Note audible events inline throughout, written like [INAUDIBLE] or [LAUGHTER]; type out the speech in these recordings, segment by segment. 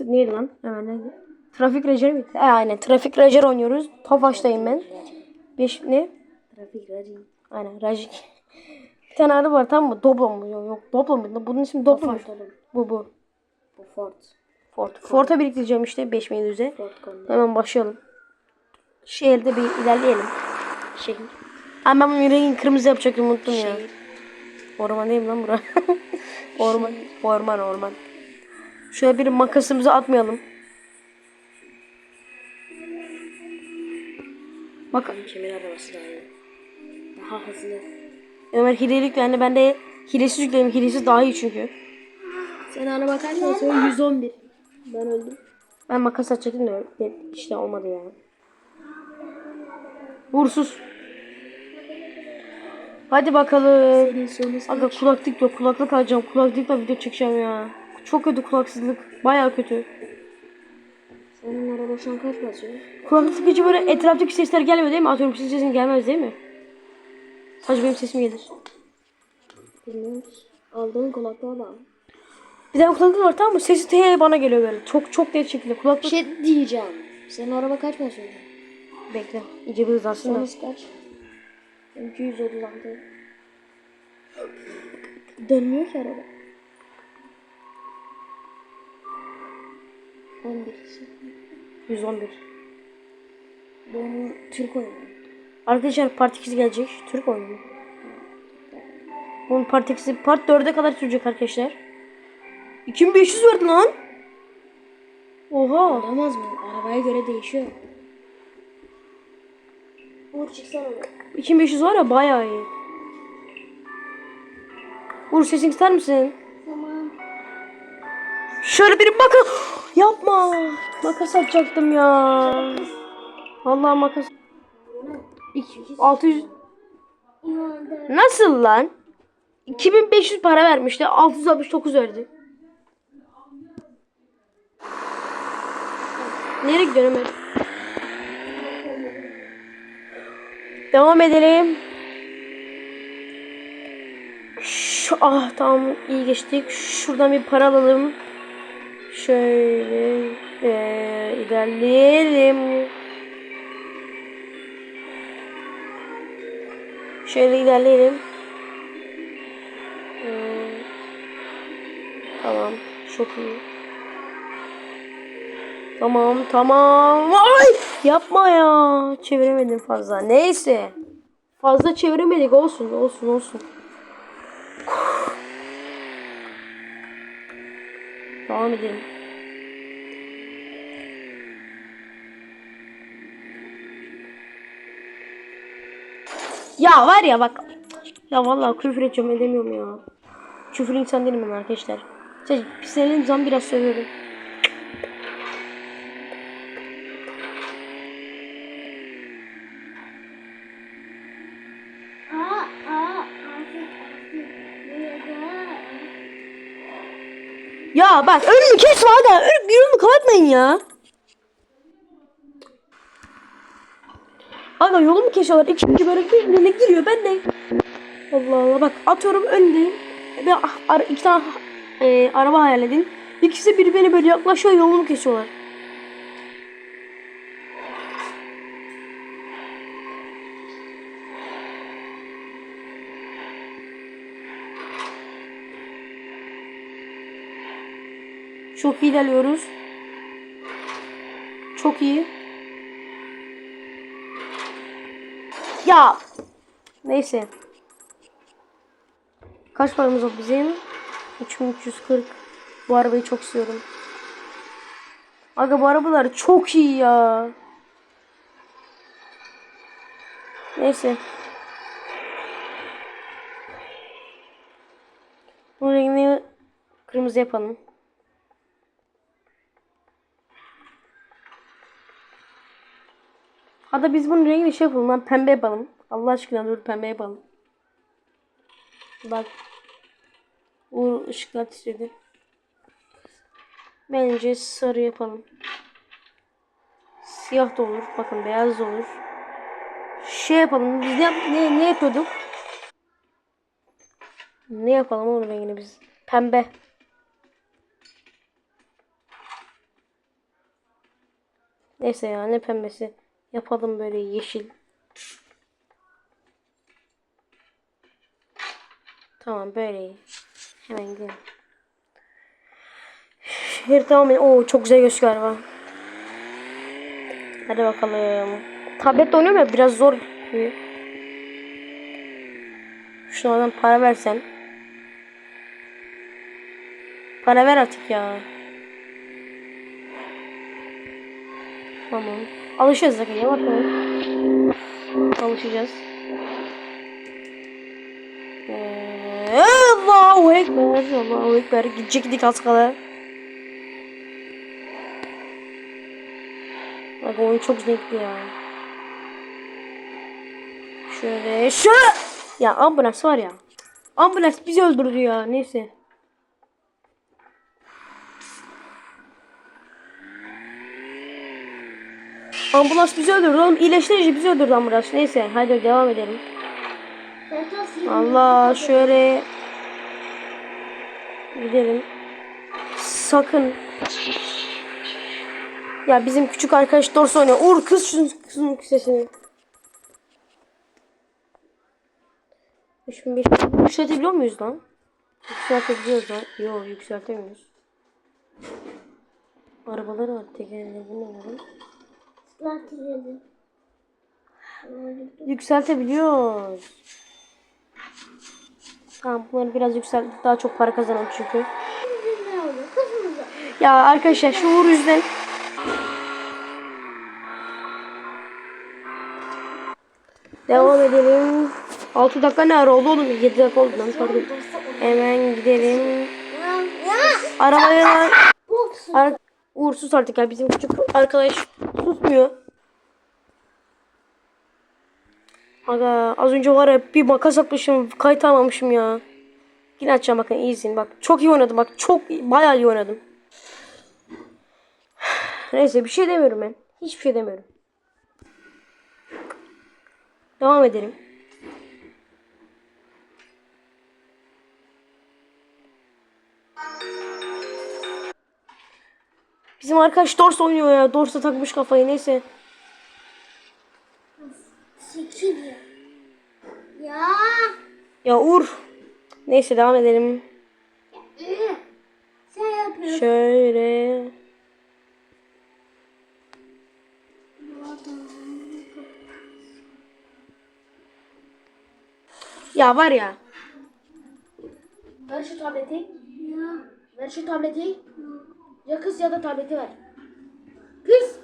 Neydi lan? Hemen neydi? Trafik rejeri mi? E, aynen. Trafik rejer oynuyoruz. Tofaş'tayım ben. Beş ne? Trafik racing. Aynen. Rajik. Bir tane araba var tamam mı? Doblo mu? Yok, yok. Doblo mu? Bunun ismi Doblo mu? Bu bu. Bu Ford. Ford. Ford'a biriktireceğim işte 5700'e. Ford Conda. Hemen başlayalım. Şehirde bir ilerleyelim. Şehir. Ama ben bunun rengini kırmızı yapacaktım unuttum ya. Şehir. Orman değil mi lan bura? [LAUGHS] orman. Orman orman. Şöyle bir makasımızı atmayalım. Bak Kimin arabası daha iyi? Daha hızlı. Ömer hileli yüklendi. Ben de hilesiz yükledim. Hilesiz daha iyi çünkü. Sen araba kaç basıyor? 111. Ben öldüm. Ben makas atacaktım da işte olmadı yani. Vursuz. Hadi bakalım. Aga kulaklık yok. Kulaklık alacağım. Kulaklıkla video çekeceğim ya. Çok kötü kulaksızlık. Baya kötü. Senin araba şu an kaç basıyor? Kulaklık hiç böyle etraftaki sesler gelmiyor değil mi? Atıyorum sizin sesin gelmez değil mi? Sadece benim sesim gelir. Bilmiyorum. Aldığın kulaklığa da. Bir tane kulaklık var tamam mı? Sesi te bana geliyor böyle. Çok çok net şekilde. Bir Kulaklık... şey diyeceğim. Senin araba kaç basıyor? Bekle. İyice bir hızlansın da. Sonrası kaç? 236. Dönmüyor ki araba. 11. 111. Ben Türk oyunu. Arkadaşlar part 2'si gelecek. Türk oyunu. Bunun part 2'si part 4'e kadar sürecek arkadaşlar. 2500 verdi lan. Oha. Olamaz mı? Arabaya göre değişiyor. Uğur çıksana. 2500 var ya bayağı iyi. Uğur sesini ister misin? Tamam. Şöyle bir bakın. Yapma. Makas atacaktım ya. Vallahi makas. 600. Nasıl lan? 2500 para vermişti. 669 verdi. Nereye gidiyorum ben? Devam edelim. Şu, ah tamam iyi geçtik. Şuradan bir para alalım. Şöyle eee, ilerleyelim. Şöyle ilerleyelim. Tamam. Çok iyi. Tamam tamam. Ay! Yapma ya. Çeviremedim fazla. Neyse. Fazla çeviremedik. Olsun olsun olsun. Devam edelim. Ya var ya bak. Ya vallahi küfür edeceğim edemiyorum ya. Küfür insan değilim ben arkadaşlar. Sadece pislendiğim zaman biraz sövüyorum. Ya bak önümü kesme aga. Önüm, yolumu kapatmayın ya. Aga yolumu kesiyorlar. İkinci böyle birbirine giriyor. Ben de Allah Allah bak atıyorum önündeyim. Bir ah, iki tane e, araba hayal edin. İkisi birbirine böyle yaklaşıyor yolumu kesiyorlar. Çok iyi ilerliyoruz. Çok iyi. Ya. Neyse. Kaç paramız oldu bizim? 3340. Bu arabayı çok istiyorum. Aga bu arabalar çok iyi ya. Neyse. Bu rengini kırmızı yapalım. Hatta biz bunun rengini şey yapalım lan pembe yapalım. Allah aşkına dur pembe yapalım. Bak. Uğur ışıklar istedi. Bence sarı yapalım. Siyah da olur. Bakın beyaz da olur. Şey yapalım. Biz ne, ne, ne yapıyorduk? Ne yapalım onun rengini biz? Pembe. Neyse ya ne pembesi. Yapalım böyle yeşil. Tamam böyle. Hemen gidelim. Şehir edelim. Oo çok güzel gözüküyor galiba. Hadi bakalım. Tabletle oynuyorum ya biraz zor. ben para versen. Para ver artık ya. Tamam. Alışacağız yavaş yavaş. Alışacağız. Ee, Allahu Ekber. Allahu Ekber. Gidecek gidik az kala. Bak oyun çok zevkli ya. Şöyle şu. Ya ambulans var ya. Ambulans bizi öldürdü ya. Neyse. Ambulans bizi öldürdü oğlum. İyileştirici bizi öldürdü ambulans. Neyse hadi devam edelim. Allah şöyle gidelim. Sakın. Ya bizim küçük arkadaş Dorsa oynuyor. Uğur kız şunun kızın sesini. Şimdi bir yükseltebiliyor muyuz lan? Yükseltebiliyoruz lan. Yok yükseltemiyoruz. Arabaları var tekerleri bu lan? Yükseltebiliyoruz. Tamam bunları biraz yükselttik daha çok para kazanalım çünkü. Ya arkadaşlar şu Uğur yüzden Devam edelim. 6 dakika ne ara oldu oğlum? 7 dakika oldu lan pardon. Hemen gidelim. Arabaya Ar Uğursuz artık ya bizim küçük arkadaş susmuyor. Aga az önce var ya bir makas atmışım kayıt almamışım ya. Yine açacağım bakın iyisin bak. Çok iyi oynadım bak çok iyi- bayağı iyi oynadım. [SIGHS] Neyse bir şey demiyorum ben. Hiçbir şey demiyorum. Devam edelim. Bizim arkadaş Dors oynuyor ya. Dors'a takmış kafayı neyse. Ya. Ya Uğur. Neyse devam edelim. Sen yapıyorsun. Şöyle. Ya var ya. Ver şu tableti. Ver şu tableti. Ya kız ya da tableti ver. Kız.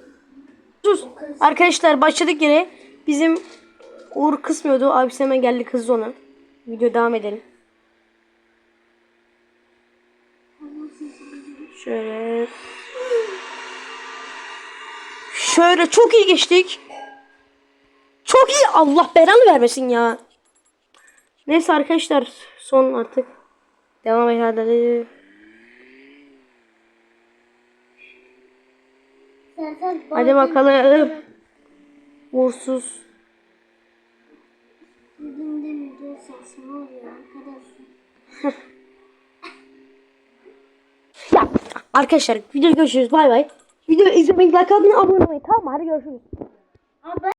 Sus. Arkadaşlar başladık yine. Bizim Uğur kısmıyordu. Abisi hemen geldi kızdı ona. Video devam edelim. Şöyle. Şöyle çok iyi geçtik. Çok iyi. Allah belanı vermesin ya. Neyse arkadaşlar son artık. Devam et hadi. Bakalım. Uğursuz. Bugün de müdür saçma oluyor arkadaşlar. [LAUGHS] Ya arkadaşlar video görüşürüz bay bay. Video izlemeyi like atmayı abone olmayı tamam mı? hadi görüşürüz. Ben